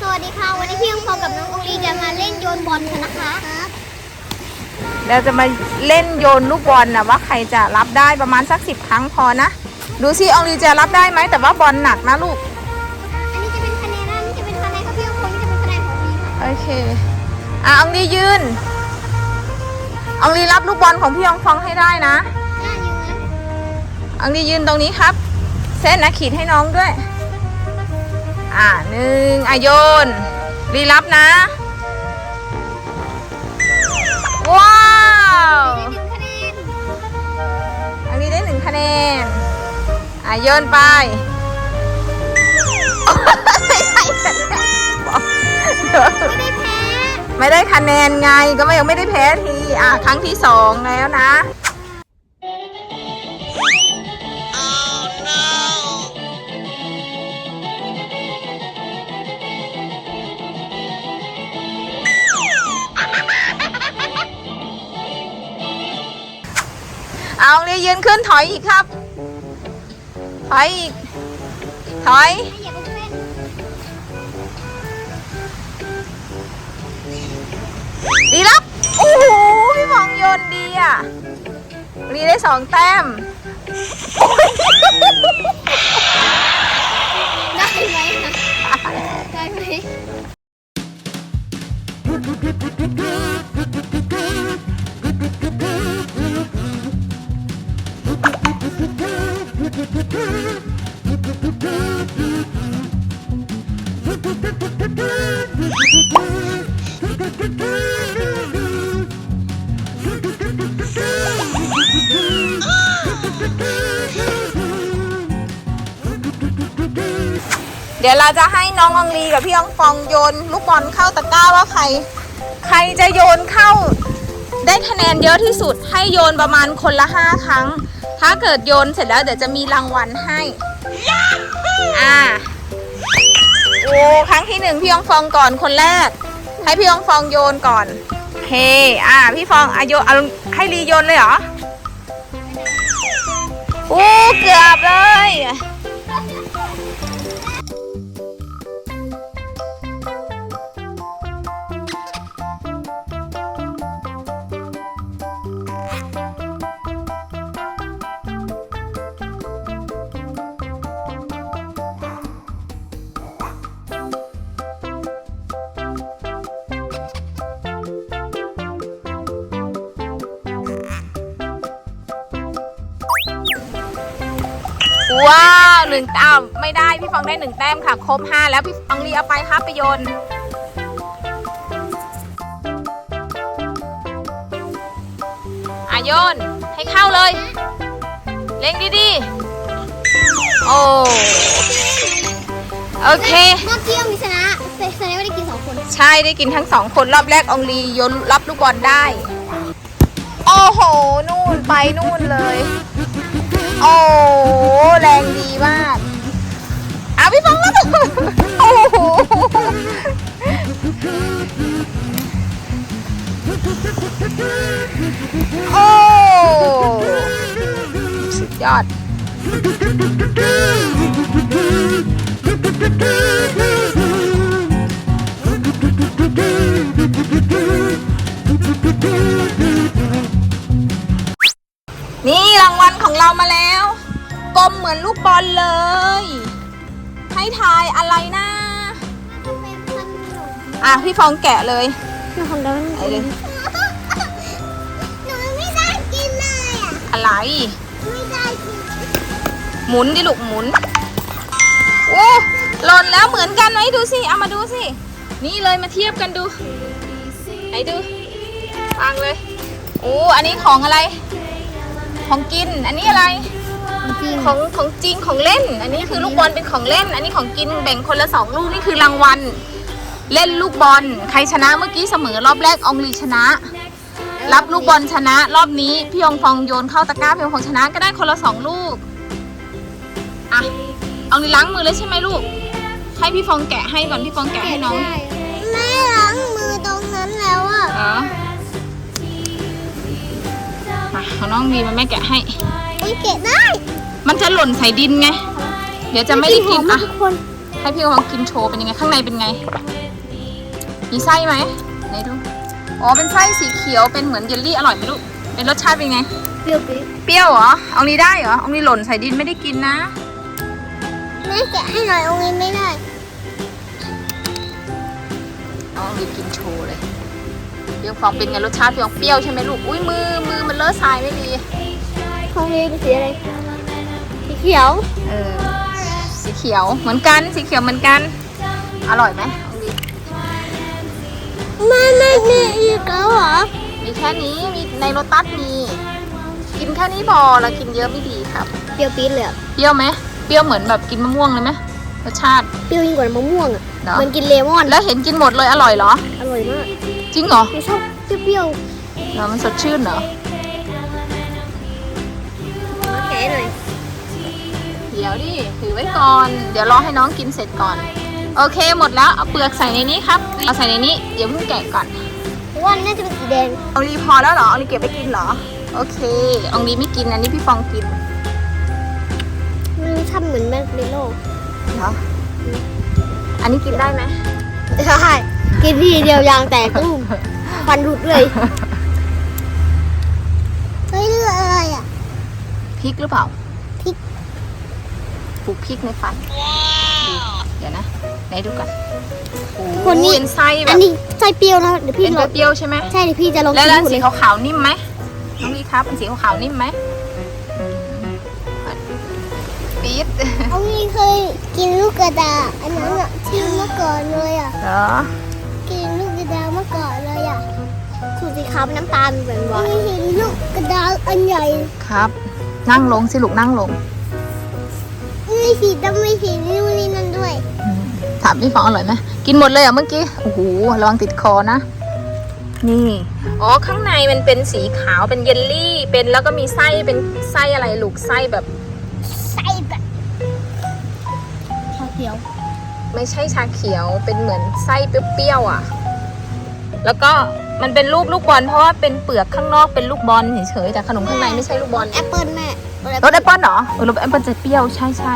สวัสดีค่ะ วันนี้พี่ยงฟองกับน้ององลีจะมาเล่นโยนบอลกันนะคะเราจะมาเล่นโยนลูกบอลนะว่าใครจะรับได้ประมาณสักสิบครั้งพอนะ ดูซิอองลีจะรับได้ไหมแต่ว่าบอลหนักนะลูก อันนี้จะเป็นคะแนนนะอันนี้จะเป็นคะแนนครับพี่ยงฟองนี่จะเป็นคะแนนขององลีค่ะโอเคอะอองลียืนอองลีรับลูกบอลของพี่ยองฟองให้ได้นะหน้ายืนอองลียืนตรงนี้ครับ เส้นนะขีดให้น้องด้วย อ่าหนึ่งอะโยนรีรับนะ ว้าวได้หนึ่งคะแนนอันนี้ได้หนึ่งคะแนนอะโยนไปไม่ได้แพ้ ไม่ได้คะแนนไงก็ไม่ยังไม่ได้แพ้ที อะ ครั้งที่สองแล้วนะ เอาเลยยืนขึ้นถอยอีกครับ ถอยอีก ถอย ดีรับโอ้โหพี่มองโยนดีอะรีได้สองแต้ม เดี๋ยวเราจะให้น้องอองลีกับพี่อองฟองโยนลูกบอลเข้าตะกร้าว่าใคร ใครจะโยนเข้า ได้คะแนนเยอะที่สุดให้โยนประมาณคนละห้าครั้ง ถ้าเกิดโยนเสร็จแล้วเดี๋ยวจะมีรางวัลให้ อ่า โอ้ครั้งที่หนึ่งพี่อองฟองก่อนคนแรก ให้พี่อองฟองโยนก่อนเฮอ่าพี่ฟองอาโยเอาให้รีโยนเลยเหรอโอ้เกือบเลย ว้าวหนึ่งแต้มไม่ได้พี่ฟองได้หนึ่งแต้มค่ะ ครบห้าแล้วพี่ฟองรีเอาไปครับไปโยนอะโยนให้เข้าเลย เล็งดีๆ โอ้ โอเคเมื่อกี้มีชนะแต่ชนะไม่ได้กินสองคน ใช่ได้กินทั้งสองคนรอบแรกอองลีโยนรับลูกบอลได้ โอ้โห นู่นไปนู่นเลย โอ้แรงดีมากอะพี่ฟังแล้วโอ้โหโอ้สุดยอด อะพี่ฟองแกะเลยหนูของเราเอาเลยหนูไม่ได้กินเลยอะ อะไร ไม่ได้กินหมุนดิลูกหมุนโอ้หล่นแล้วเหมือนกันไหมดูสิ เอามาดูสิ นี่เลยมาเทียบกันดูไหนดูฟังเลยโอ้อันนี้ของอะไร ของกิน อันนี้อะไรจริงของของจริงของเล่น อันนี้คือลูกบอลเป็นของเล่น อันนี้ของกินแบ่งคนละสองลูกนี่คือรางวัล เล่นลูกบอล ใครชนะเมื่อกี้เสมอรอบแรกอองลีชนะ รับลูกบอลชนะรอบนี้พี่องฟองโยนเข้าตะกร้าพี่องฟองชนะก็ได้คนละสองลูกอะอองลีล้างมือเลยใช่ไหมลูก ให้พี่ฟองแกะให้ก่อนพี่ฟองแกะให้น้องแม่ล้างมือตรงนั้นแล้วอะอ๋อมาของน้องมีมาแม่แกะให้ อุ้ยเกะได้ มันจะหล่นใส่ดินไง เดี๋ยวจะไม่ได้กินหอมมาอะทุกคนให้พี่ลองกินโชว์เป็นยังไงข้างในเป็นไง มีไส้ไหมไหนดู อ๋อ เป็นไส้สีเขียว เป็นเหมือนเยลลี่อร่อยไหมลูก เป็นรสชาติเป็นไง เปรี้ยวปิ๊บเปรี้ยวเหรอ เอานี้ได้เหรอ เอานี้หล่นใส่ดินไม่ได้กินนะแม่แกะให้หน่อยองค์นี้ไม่ได้ เอานี้กินโชว์เลยเปรี้ยวฟองเป็นไงรสชาติเปรี้ยวเปรี้ยวใช่ไหมลูก อุ้ยมือมือมันเลอะทรายไม่ดี ของนี้เป็นสีอะไร สีเขียว เออ สีเขียวเหมือนกัน สีเขียวเหมือนกัน อร่อยไหมเอาดี ไม่ไม่มีอีกแล้วเหรอ มีแค่นี้มีในโรตัสมี กินแค่นี้พอแล้วกินเยอะไม่ดีครับ เปรี้ยวปี๊ดเลยอะเปรี้ยวไหมเปรี้ยวเหมือนแบบกินมะม่วงเลยไหมรสชาติ เปรี้ยวยิ่งกว่ามะม่วงอะเนาะเหมันกินเลมอน แล้วเห็นกินหมดเลยอร่อยเหรอ อร่อยมากจริงเหรอไม่ชอบเปรี้ยวเหรอมันสดชื่นเหรอๆมาแกะหน่อย เดี๋ยวดิถือไว้ก่อน เดี๋ยวรอให้น้องกินเสร็จก่อน โอเคหมดแล้วเอาเปลือกใส่ในนี้ครับเอาใส่ในนี้เดี๋ยวเพิ่งแกะก่อนเพราะว่าน่าจะเป็นสีแดงเอารีพอแล้วเหรอเอารีเก็บไปกินเหรอ โอเคอองรีไม่กินอันนี้พี่ฟองกินมันทำเหมือนแมคเมโล่เหรออันนี้กินได้ไหมใช่กินทีเดียวยางแตกตุ้มฟันหลุดเลยเฮ้ยเรื่องอะไรอะพริกหรือเปล่าพริกปลูกพริกในฟันดูเดี๋ยวนะ ไหนดูก่อนโอ้โหคนนี้เป็นไส้แบอับนนี้ใส่เปรี้ยวนะเดี๋ยวพี่เป็นลองเปรี้ยวๆใช่ไหมใช่เดี๋ยวพี่จะลองแล้วกินแล้วดูสีเลยขาวๆนิ่มไหมน้องลีครับเป็นสีขาวๆนิ่มไหมปี๊ดเอางี้เคยกินลูกกระดาษอันนั้นอะที่เมื่อก่อนเลยอะ เหรอกินลูกกระดาษเมื่อก่อนเลยอะสูตรสีขาวเป็นน้ำตาลเหมือนหวานไม่เห็นลูกกระดาษอันใหญ่ครับ นั่งลงสิลูกนั่งลงไม่สีดำไม่สีนู่นนี่นั่นด้วยอืมถามพี่ฟองอร่อยไหมกินหมดเลยเหรอะเมื่อกี้โอ้โหระวังติดคอนะ นี่อ๋อข้างในมันเป็นสีขาวเป็นเยลลี่เป็นแล้วก็มีไส้เป็นไส้อะไรลูกไส้แบบใส่แบบชาเขียว ไม่ใช่ชาเขียวเป็นเหมือนไส้เปรี้ยวๆอะ แล้วก็มันเป็นรูปลูกบอลเพราะว่าเป็นเปลือกข้างนอกเป็นลูกบอลเฉยๆแต่ขนมข้างในไม่ใช่ลูกบอลแอปเปิลแม่รสแอปเปิ้ลเหรอเออรสแอปเปิ้ลจะเปรี้ยวใช่ใช่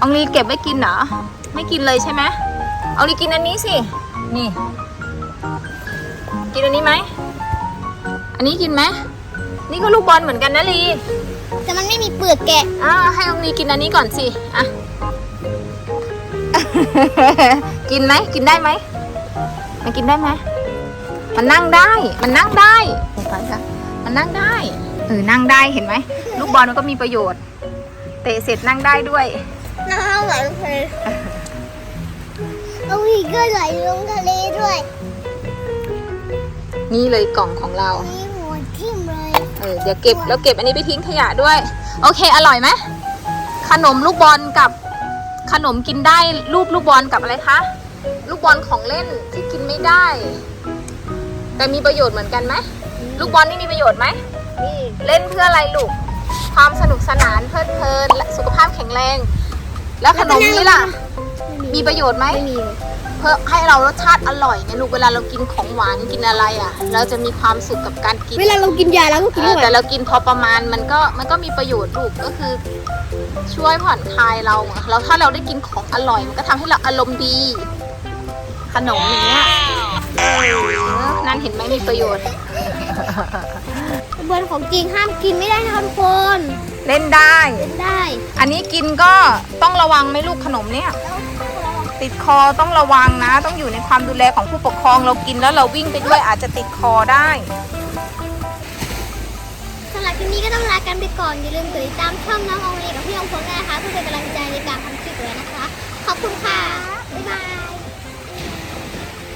อองลีเก็บไว้กินเหรอ ไม่กินเลยใช่ไหมอองลีกินอันนี้สิ นี่ กินอันนี้ไหม อันนี้กินไหม นี่ก็ลูกบอลเหมือนกันนะลีแต่มันไม่มีเปลือกแกะอ่าให้อองลีกินอันนี้ก่อนสิ อะ กินไหม กินได้ไหม มันกินได้ไหม มันนั่งได้ มันนั่งได้โอ้ไปค่ะมันนั่งได้ เออ นั่งได้ เห็นไหม ลูกบอลมันก็มีประโยชน์ เตะเสร็จนั่งได้ด้วยน้ำไหลลงทะเลเอาอีกก็ไหลลงทะเลด้วย นี่เลยกล่องของเรานี่หัวทิ่มเลยเออเดี๋ยวเก็บแล้วเก็บอันนี้ไปทิ้งขยะด้วย โอเค อร่อยไหมขนมลูกบอลกับขนมกินได้รูปลูกบอลกับอะไรคะลูกบอลของเล่นที่กินไม่ได้ แต่มีประโยชน์เหมือนกันไหมลูกบอลนี่มีประโยชน์ไหมนี่เล่นเพื่ออะไรลูกความสนุกสนานเพลิดเพลินและสุขภาพแข็งแรง แล้วขนมนี้ล่ะ มีประโยชน์ไหมไม่มีเลยเพื่อให้เรารสชาติอร่อยไงลูกเวลาเรากินของหวานกินอะไรอะ เราจะมีความสุขกับการกินเวลาเรากินยาเราก็กินเออหวาแต่นเรากินพอประมาณมันก็มันก็มีประโยชน์ลูกก็คือ ช่วยผ่อนคลายเราเราถ้าเราได้กินของอร่อย มันก็ทำให้เราอารมณ์ดี ขนมอย่างเงี้ยเออนั่นเห็นไหมมีประโยชน์กระบวนของจริงห้ามกินไม่ได้นะคะทุกคนเล่นได้เป็นได้ อันนี้กินก็ต้องระวังไหมลูกขนมเนี่ยติ ติดคอต้องระวังนะ ต้องอยู่ในความดูแลของผู้ปกครองเรากินแล้วเราวิ่งไปด้วยอาจจะติดคอได้สำหรับคลิปนี้ก็ต้องลากันไปก่อน อย่าลืมติดตามช่องน้ององเลกับพี่องพงษ์นะคะเพื่อเป็นกำลังใจในการทำคลิปด้วยนะคะ ขอบคุณค่ะ บ๊ายบาย